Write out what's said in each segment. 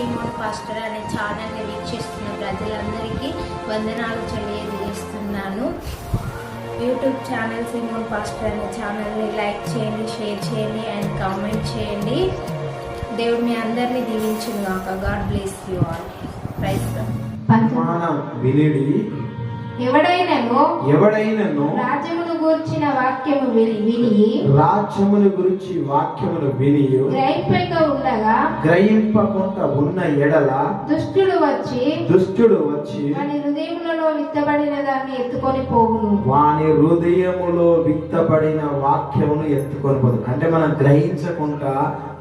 Simon pastor అనే ఛానల్ని వీక్షిస్తున్న ప్రజలందరికీ వందనాలు తెలియజేస్తున్నాను. యూట్యూబ్ ఛానల్ సీమోన్ పాస్టర్ అనే ఛానల్ని లైక్ చేయండి షేర్ చేయండి అండ్ కామెంట్ చేయండి. దేవుడు మీ అందరినీ దీవించును గాక God bless you all. Praise వినేది ఎవడైనను ఎవడైనను రాజ్యమును గూర్చిన వాక్యము విని విని రాజ్యముల గురించి వాక్యమును విని గ్రహింపక ఉండగా గ్రహింపకుండా ఉన్న ఎడల దుష్టుడు వచ్చి దుష్టుడు వచ్చి వాని హృదయములలో విత్తబడిన దాన్ని ఎత్తుకొని పోవును. వాని హృదయములో విత్తబడిన వాక్యమును ఎత్తుకొని పోదు అంటే మనం గ్రహించకుండా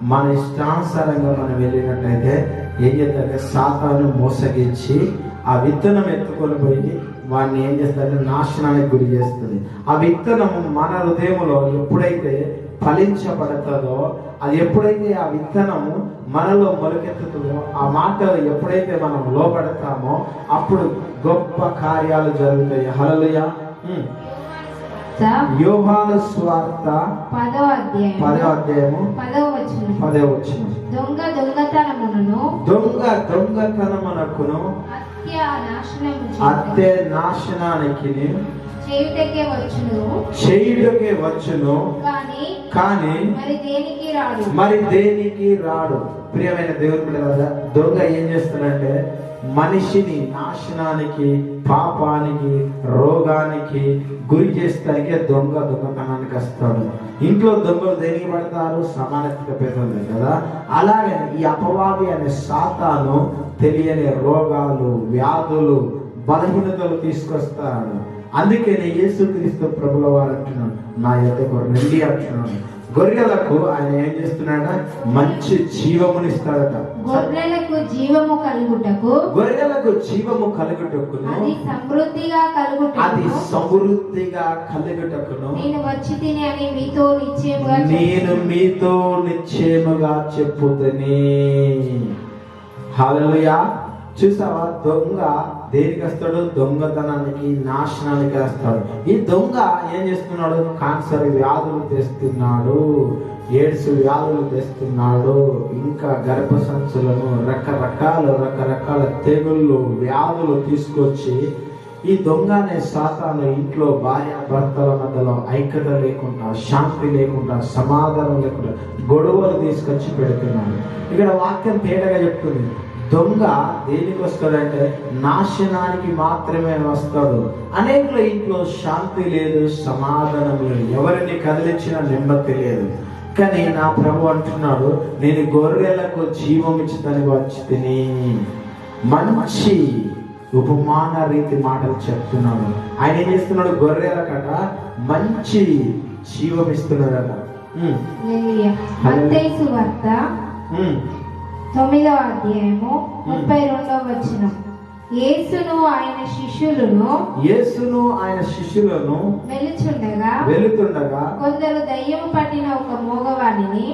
మన ఇష్టానుసారంగా మనం వెళ్ళినట్లయితే ఏం చేస్తారంటే సాతాను మోసగించి ఆ విత్తనం ఎత్తుకొని పోయి వాడిని ఏం చేస్తారంటే నాశనానికి గురి చేస్తుంది. ఆ విత్తనము మన హృదయములో ఎప్పుడైతే ఫలించబడుతుందో అది ఎప్పుడైతే ఆ విత్తనము మనలో మొలకెత్తుతుందో ఆ మాటలు ఎప్పుడైతే మనం లోపడతామో అప్పుడు గొప్ప కార్యాలు జరుగుతాయి. హలలుయ యోహాను స్వార్త పదవ అధ్యాయం పదో అధ్యాయము పదే వచ్చిన దొంగ దొంగతనమును దొంగ దొంగతనమునకును అత్తే నాశనానికి చేయుటకే వచ్చును. చేయుటకే వచ్చును. కానీ కానీ మరి దేనికి రాడు? మరి దేనికి రాడు? ప్రియమైన దేవుని బిడ్డలారా దొంగ ఏం చేస్తాడంటే మనిషిని నాశనానికి పాపానికి రోగానికి గురి చేస్తానికే దొంగ దొంగతనానికి వస్తాడు. ఇంట్లో దొంగలు దేనికి పడతారు? సమానత్వ పెద్దది కదా? అలాగే ఈ అపవాది అనే సాతాను తెలియని రోగాలు వ్యాధులు బలహీనతలు తీసుకొస్తాడు. అందుకే నేను యేసుక్రీస్తు ప్రభుల వారు అంటున్నాను. నా యొక్క రెండి అంటున్నాను. గొర్రెలకు ఆయన ఏం చేస్తున్నాడ మంచి జీవమునిస్తాడట గొర్రెలకు జీవము కలుగుటకు? గొర్రెలకు జీవము కలుగుటకును? అది సమృద్ధిగా అది కలుగుటకు సమృద్ధిగా కలుగుటకును? నేను వచ్చి తిని అని మీతో నిశ్చయముగా నేను మీతో నిశ్చయముగా చెప్పుదని. హల్లెలూయా చూసావా? దొంగ దేనికి వస్తాడు దొంగతనానికి నాశనానికి వస్తాడు. ఈ దొంగ ఏం చేస్తున్నాడు? కాన్సర్ వ్యాధులు తెస్తున్నాడు. ఎయిడ్స్ వ్యాధులు తెస్తున్నాడు. ఇంకా గర్భసంచులను రకరకాల రకరకాల తెగుళ్ళు వ్యాధులు తీసుకొచ్చి ఈ దొంగ అనే సాతాను ఇంట్లో భార్య భర్తల మధ్యలో ఐక్యత లేకుండా శాంతి లేకుండా సమాధానం లేకుండా గొడవలు తీసుకొచ్చి పెడుతున్నాడు. ఇక్కడ వాక్యం తేటగా చెప్తుంది. దొంగ దేనికి వస్తాడంటే నాశనానికి మాత్రమే వస్తాడు. అనేకుల ఇంట్లో శాంతి లేదు సమాధానం లేదు. ఎవరిని కదిలించినా నెమ్మది లేదు. కానీ నా ప్రభు అంటున్నాడు నేను గొర్రెలకు జీవం ఇచ్చుదని వచ్చి తిని. మంచి ఉపమాన రీతి మాటలు చెప్తున్నాడు. ఆయన ఏం చేస్తున్నాడు? గొర్రెలకట మంచి జీవం ఇస్తున్నాడట. వార్త. తొమ్మిదవ అధ్యాయము ముప్పై రెండవ వచనం. యేసును ఆయన శిష్యులను యేసును ఆయన శిష్యులను వెలుచుండగా వెళుతుండగా కొందరు దయ్యము పట్టిన ఒక మూగవాణిని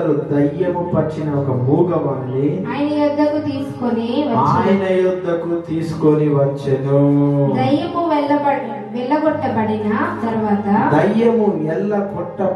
కొందరు దయ్యము పచ్చిన ఒక మూగవాణి ఆయన యొద్దకు తీసుకొని ఆయన యుద్ధకు తీసుకొని వచ్చెను. దయ్యము వెళ్ళబడి వెళ్ళగొట్టబడిన తర్వాత దయ్యము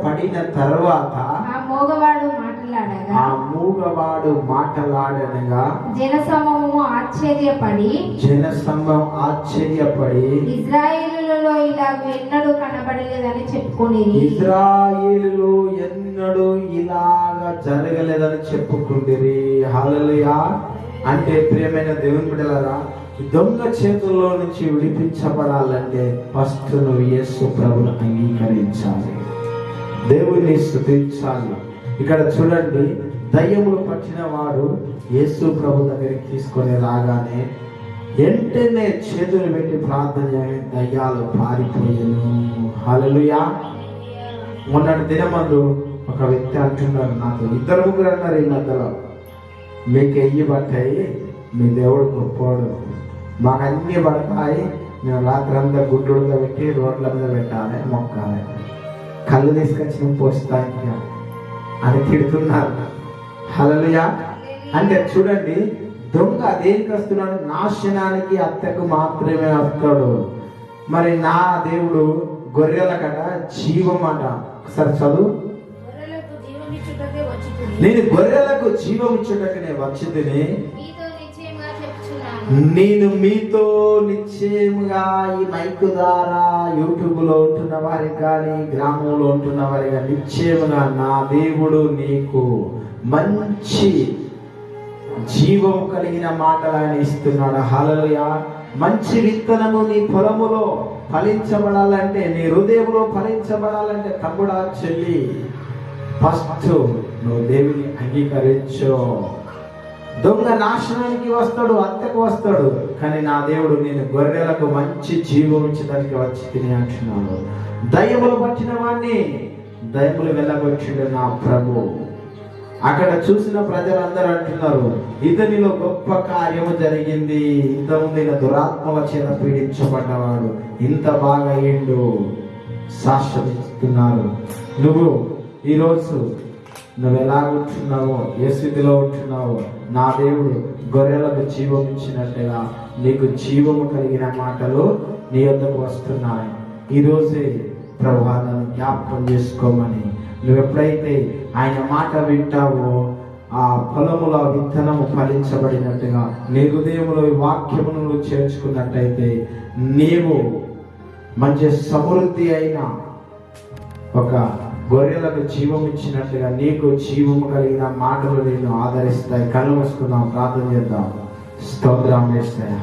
పడిన తర్వాత ఆ మూగవాడు మాట్లాడగా ఆ మూగవాడు మాటలాడనగా జనసమూహము ఆశ్చర్యపడి జనసంఘం ఆశ్చర్యపడి ఇజ్రాయేలులలో ఇలాగ ఎన్నడూ కనబడలేదని చెప్పుకొని ఇజ్రాయేలులో ఎన్నడూ ఇలాగా జరగలేదని చెప్పుకుండిరి. హల్లెలూయా. అంటే ప్రియమైన దేవుని బిడ్డలారా దొంగ చేతుల్లో నుంచి విడిపించబడాలంటే ఫస్ట్ నువ్వు యేసు ప్రభును అంగీకరించాలి. దేవుణ్ణి స్థుతించాలి. ఇక్కడ చూడండి దయ్యములు పట్టిన వాడు యేసు ప్రభు దగ్గరికి తీసుకొని రాగానే వెంటనే చేతులు పెట్టి ప్రార్థన దయ్యాలు పారిపోయాను. హలలుయా మొన్నటి దినమందు ఒక వ్యక్తి అంటున్నారు నాకు ఇద్దరు ముగ్గురు అన్నారు ఈ మధ్యలో మీకు ఎయ్యి పట్టాయి మీ దేవుడు గొప్పవాడు మాకు అన్ని పడతాయి మేము రాత్రి అంతా గుడ్డుడుగా పెట్టి రోడ్ల మీద పెట్టాలి మొక్కాలి. కళ్ళు తీసుకొచ్చి పోస్తాయి తిడుతున్నారు హలలుయా అంటే చూడండి దొంగ దేనికి వస్తున్నాడు? నాశనానికి అత్తకు మాత్రమే వస్తాడు. మరి నా దేవుడు గొర్రెల కట జీవం అట. ఒకసారి చదువు. నేను గొర్రెలకు జీవం ఇచ్చుటకనే చెప్తున్నాను నేను మీతో నిశ్చయముగా ఈ మైకు ద్వారా యూట్యూబ్లో ఉంటున్న వారికి కానీ గ్రామంలో ఉంటున్న వారికి కానీ నిశ్చయముగా నా దేవుడు నీకు మంచి జీవం కలిగిన మాటలు ఆయన ఇస్తున్నాడు. హలలుయ మంచి విత్తనము నీ పొలములో ఫలించబడాలంటే నీ హృదయంలో ఫలించబడాలంటే తమ్ముడా చెల్లి ఫస్ట్ నువ్వు దేవుని అంగీకరించో. దొంగ నాశనానికి వస్తాడు అంతకు వస్తాడు. కానీ నా దేవుడు నేను గొర్రెలకు మంచి జీవం ఇచ్చడానికి వచ్చి తిని అంటున్నాడు. దయములు పట్టిన వాడిని దయములు వెళ్ళగొచ్చిండు నా ప్రభు. అక్కడ చూసిన ప్రజలందరూ అంటున్నారు ఇతనిలో గొప్ప కార్యము జరిగింది. ఇంతకుముందు ఈయన దురాత్మల చేత పీడించబడ్డవాడు ఇంత బాగా అయ్యిండు. శాశ్వతిస్తున్నారు నువ్వు ఈరోజు నువ్వు ఎలా ఉంటున్నావో ఏ స్థితిలో ఉంటున్నావో నా దేవుడు గొర్రెలకు జీవం ఇచ్చినట్టుగా నీకు జీవము కలిగిన మాటలు నీ వద్దకు వస్తున్నాయి. ఈరోజే ప్రభావాలను జ్ఞాపకం చేసుకోమని. నువ్వు ఎప్పుడైతే ఆయన మాట వింటావో ఆ పొలముల విత్తనము ఫలించబడినట్టుగా నీ హృదయంలో వాక్యమును చేర్చుకున్నట్టయితే నీవు మంచి సమృద్ధి అయిన ఒక గొర్రెలకు జీవం ఇచ్చినట్టుగా నీకు జీవము కలిగిన మాటలు నేను ఆదరిస్తాయి. కళ్ళు వస్తున్నాం ప్రార్థన చేద్దాం. స్తోత్రం వేస్తాయి